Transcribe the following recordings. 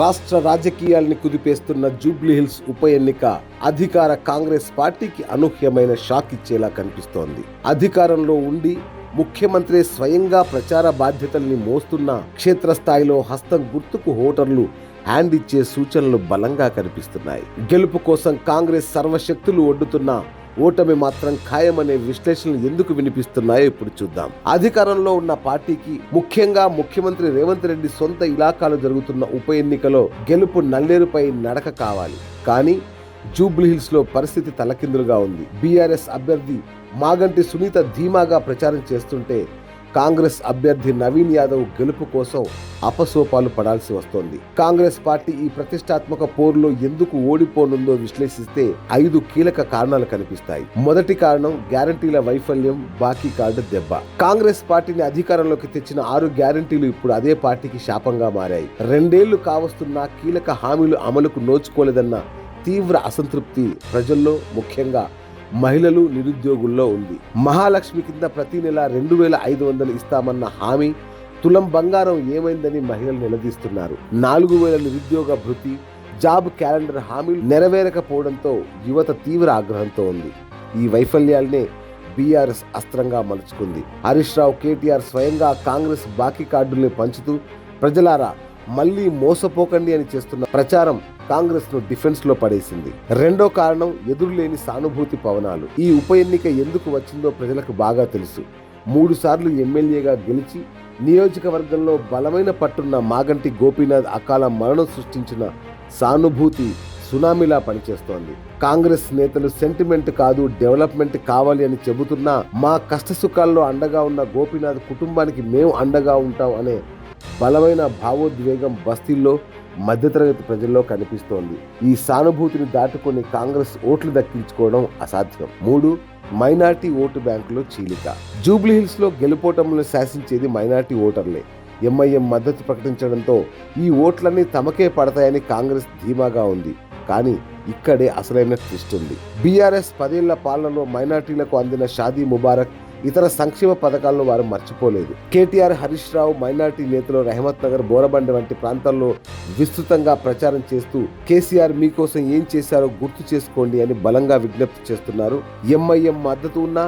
రాష్ట్ర రాజకీయాల్ని కుదిపేస్తున్న జూబ్లీహిల్స్ ఉప ఎన్నిక అధికార కాంగ్రెస్ పార్టీకి అనూహ్యమైన షాక్ ఇచ్చేలా కనిపిస్తోంది. అధికారంలో ఉండి ముఖ్యమంత్రి స్వయంగా ప్రచార బాధ్యతల్ని మోస్తున్న క్షేత్రస్థాయిలో హస్తం గుర్తుకు హోటర్లు హ్యాండ్ ఇచ్చే సూచనలు బలంగా కనిపిస్తున్నాయి. గెలుపు కోసం కాంగ్రెస్ సర్వశక్తులు ఒడ్డుతున్న ఓటమి మాత్రం ఖాయమనే విశ్లేషణలు ఎందుకు వినిపిస్తున్నాయో ఇప్పుడు చూద్దాం. అధికారంలో ఉన్న పార్టీకి ముఖ్యంగా ముఖ్యమంత్రి రేవంత్ రెడ్డి సొంత ఇలాకాలో జరుగుతున్న ఉప ఎన్నికలో గెలుపు నల్లేరుపై నడక కావాలి. కానీ జూబ్లీహిల్స్లో పరిస్థితి తలకిందులుగా ఉంది. బీఆర్ఎస్ అభ్యర్థి మాగంటి సునీత ధీమాగా ప్రచారం చేస్తుంటే కాంగ్రెస్ అభ్యర్థి నవీన్ యాదవ్ గెలుపు కోసం అపసోపాలు పడాల్సి వస్తోంది. కాంగ్రెస్ పార్టీ ఈ ప్రతిష్టాత్మక పోరులో ఎందుకు ఓడిపోనుందో విశ్లేషిస్తే ఐదు కీలక కారణాలు కనిపిస్తాయి. మొదటి కారణం గ్యారంటీల వైఫల్యం బాకీ కార్డు దెబ్బ. కాంగ్రెస్ పార్టీని అధికారంలోకి తెచ్చిన ఆరు గ్యారంటీలు ఇప్పుడు అదే పార్టీకి శాపంగా మారాయి. రెండేళ్ళు కావస్తున్న కీలక హామీలు అమలుకు నోచుకోలేదన్న తీవ్ర అసంతృప్తి ప్రజల్లో ముఖ్యంగా మహిళలు నిరుద్యోగుల్లో ఉంది. మహాలక్ష్మి కింద ప్రతి నెల రెండు వేల ఐదు వందలు ఇస్తామన్న హామీ తులం బంగారం ఏమైందని మహిళలు నిలదీస్తున్నారు. నాలుగు వేల నిరుద్యోగ భృతి జాబ్ క్యాలెండర్ హామీలు నెరవేరకపోవడంతో యువత తీవ్ర ఆగ్రహంతో ఉంది. ఈ వైఫల్యాలనే బీఆర్ఎస్ అస్త్రంగా మలుచుకుంది. హరీష్ రావు కేటీఆర్ స్వయంగా కాంగ్రెస్ బాకీ కార్డుల్ని పంచుతూ ప్రజలారా మళ్ళీ మోసపోకండి అని చేస్తున్న ప్రచారం కాంగ్రెస్ను డిఫెన్స్లో పడేసింది. రెండో కారణం ఎదురులేని సానుభూతి పవనాలు. ఈ ఉప ఎన్నిక ఎందుకు వచ్చిందో ప్రజలకు బాగా తెలుసు. మూడుసార్లు ఎమ్మెల్యేగా గెలిచి నియోజకవర్గంలో బలమైన పట్టున్న మాగంటి గోపీనాథ్ అకాల మరణం సృష్టించిన సానుభూతి సునామీలా పనిచేస్తోంది. కాంగ్రెస్ నేతలు సెంటిమెంట్ కాదు డెవలప్మెంట్ కావాలి అని చెబుతున్నా మా కష్ట సుఖాల్లో అండగా ఉన్న గోపీనాథ్ కుటుంబానికి మేము అండగా ఉంటాం అనే బలమైన భావోద్వేగం బస్తీల్లో మధ్యతరగతి ప్రజల్లో కనిపిస్తోంది. ఈ సానుభూతిని దాటుకొని కాంగ్రెస్ ఓట్లు దక్కించుకోవడం అసాధ్యం. మూడు మైనార్టీ ఓటు బ్యాంకులో చీలిక. జూబ్లీహిల్స్లో గెలుపోటములను శాసించేది మైనార్టీ ఓటర్లే. ఎంఐఎం మద్దతు ప్రకటించడంతో ఈ ఓట్లన్నీ తమకే పడతాయని కాంగ్రెస్ ధీమాగా ఉంది. కానీ ఇక్కడే అసలైన ట్విస్ట్ ఉంది. బీఆర్ఎస్ పదేళ్ళ పాలనలో మైనార్టీలకు అందిన షాదీ ముబారక్ ఇతర సంక్షేమ పథకాలను వారు మర్చిపోలేదు. కేటీఆర్ హరీష్ రావు మైనార్టీ నేతలు రెహమత్ నగర్ బోరబండ వంటి ప్రాంతాల్లో విస్తృతంగా ప్రచారం చేస్తూ కేసీఆర్ మీకోసం ఏం చేశారో గుర్తు చేసుకోండి అని బలంగా విజ్ఞప్తి చేస్తున్నారు. ఎంఐఎం మద్దతు ఉన్న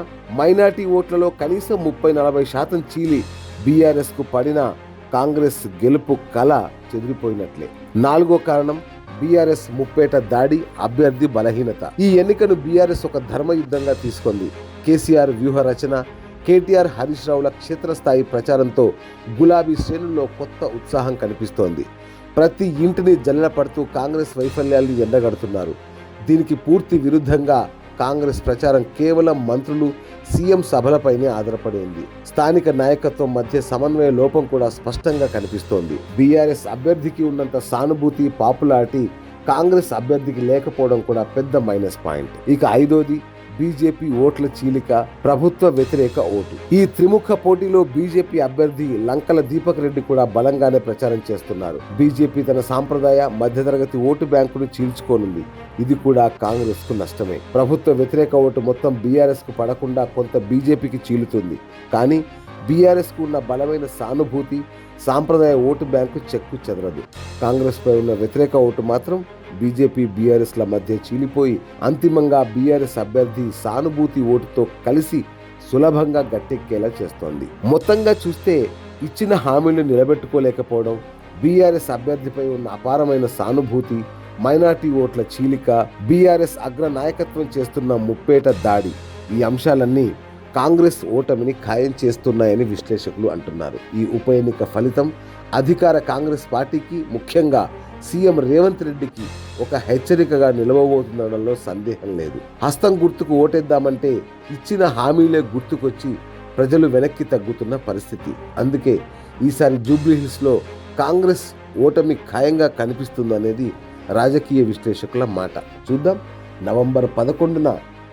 మైనార్టీ ఓట్లలో కనీసం ముప్పై నలభై శాతం చీలి బీఆర్ఎస్కు పడిన కాంగ్రెస్ గెలుపు కళ చెదిరిపోయినట్లే. నాలుగో కారణం బీఆర్ఎస్ ముప్పేట దాడి అభ్యర్థి బలహీనత. ఈ ఎన్నికను బీఆర్ఎస్ ఒక ధర్మయుద్ధంగా తీసుకుంది. కేసీఆర్ వ్యూహ రచన కేటీఆర్ హరీష్ రావుల క్షేత్రస్థాయి ప్రచారంతో గులాబీ శ్రేణుల్లో కొత్త ఉత్సాహం కనిపిస్తోంది. ప్రతి ఇంటిని జల్లెడపడుతూ కాంగ్రెస్ వైఫల్యాల్ని ఎండగడుతున్నారు. దీనికి పూర్తి విరుద్ధంగా కాంగ్రెస్ ప్రచారం కేవలం మంత్రులు సీఎం సభలపైనే ఆధారపడి ఉంది స్థానిక నాయకత్వం మధ్య సమన్వయ లోపం కూడా స్పష్టంగా కనిపిస్తోంది. బీఆర్ఎస్ అభ్యర్థికి ఉన్నంత సానుభూతి పాపులారిటీ కాంగ్రెస్ అభ్యర్థికి లేకపోవడం కూడా పెద్ద మైనస్ పాయింట్. ఇక ఐదోది బీజేపీ ఓట్ల చీలిక ప్రభుత్వ వ్యతిరేక ఓటు. ఈ త్రిముఖ పోటీలో బీజేపీ అభ్యర్థి లంకల దీపక్ రెడ్డి కూడా బలంగానే ప్రచారం చేస్తున్నారు. బీజేపీ తన సాంప్రదాయ మధ్యతరగతి ఓటు బ్యాంకును చీల్చుకోనుంది. ఇది కూడా కాంగ్రెస్కు నష్టమే. ప్రభుత్వ వ్యతిరేక ఓటు మొత్తం బీఆర్ఎస్కు పడకుండా కొంత బీజేపీకి చీలుతుంది. కానీ బీఆర్ఎస్కు ఉన్న బలమైన సానుభూతి సాంప్రదాయ ఓటు బ్యాంకు చెక్కు చెదరదు. కాంగ్రెస్పై ఉన్న వ్యతిరేక ఓటు మాత్రం బీజేపీ బీఆర్ఎస్ల మధ్య చీలిపోయి అంతిమంగా బీఆర్ఎస్ అభ్యర్థి సానుభూతి ఓటుతో కలిసి సులభంగా గట్టెక్కేలా చేస్తోంది. మొత్తంగా చూస్తే ఇచ్చిన హామీలు నిలబెట్టుకోలేకపోవడం బీఆర్ఎస్ అభ్యర్థిపై ఉన్న అపారమైన సానుభూతి మైనార్టీ ఓట్ల చీలిక బీఆర్ఎస్ అగ్ర నాయకత్వం చేస్తున్న ముప్పేట దాడి ఈ అంశాలన్నీ కాంగ్రెస్ ఓటమిని ఖాయం చేస్తున్నాయని విశ్లేషకులు అంటున్నారు. ఈ ఉప ఎన్నిక ఫలితం అధికార కాంగ్రెస్ పార్టీకి ముఖ్యంగా సీఎం రేవంత్ రెడ్డికి ఒక హెచ్చరికగా నిలవబోతుండడంలో సందేహం లేదు. హస్తం గుర్తుకు ఓటేద్దామంటే ఇచ్చిన హామీలే గుర్తుకొచ్చి ప్రజలు వెనక్కి తగ్గుతున్న పరిస్థితి. అందుకే ఈసారి జూబ్లీహిల్స్లో కాంగ్రెస్ ఓటమి ఖాయంగా కనిపిస్తుందనేది రాజకీయ విశ్లేషకుల మాట. చూద్దాం. నవంబర్ పదకొండున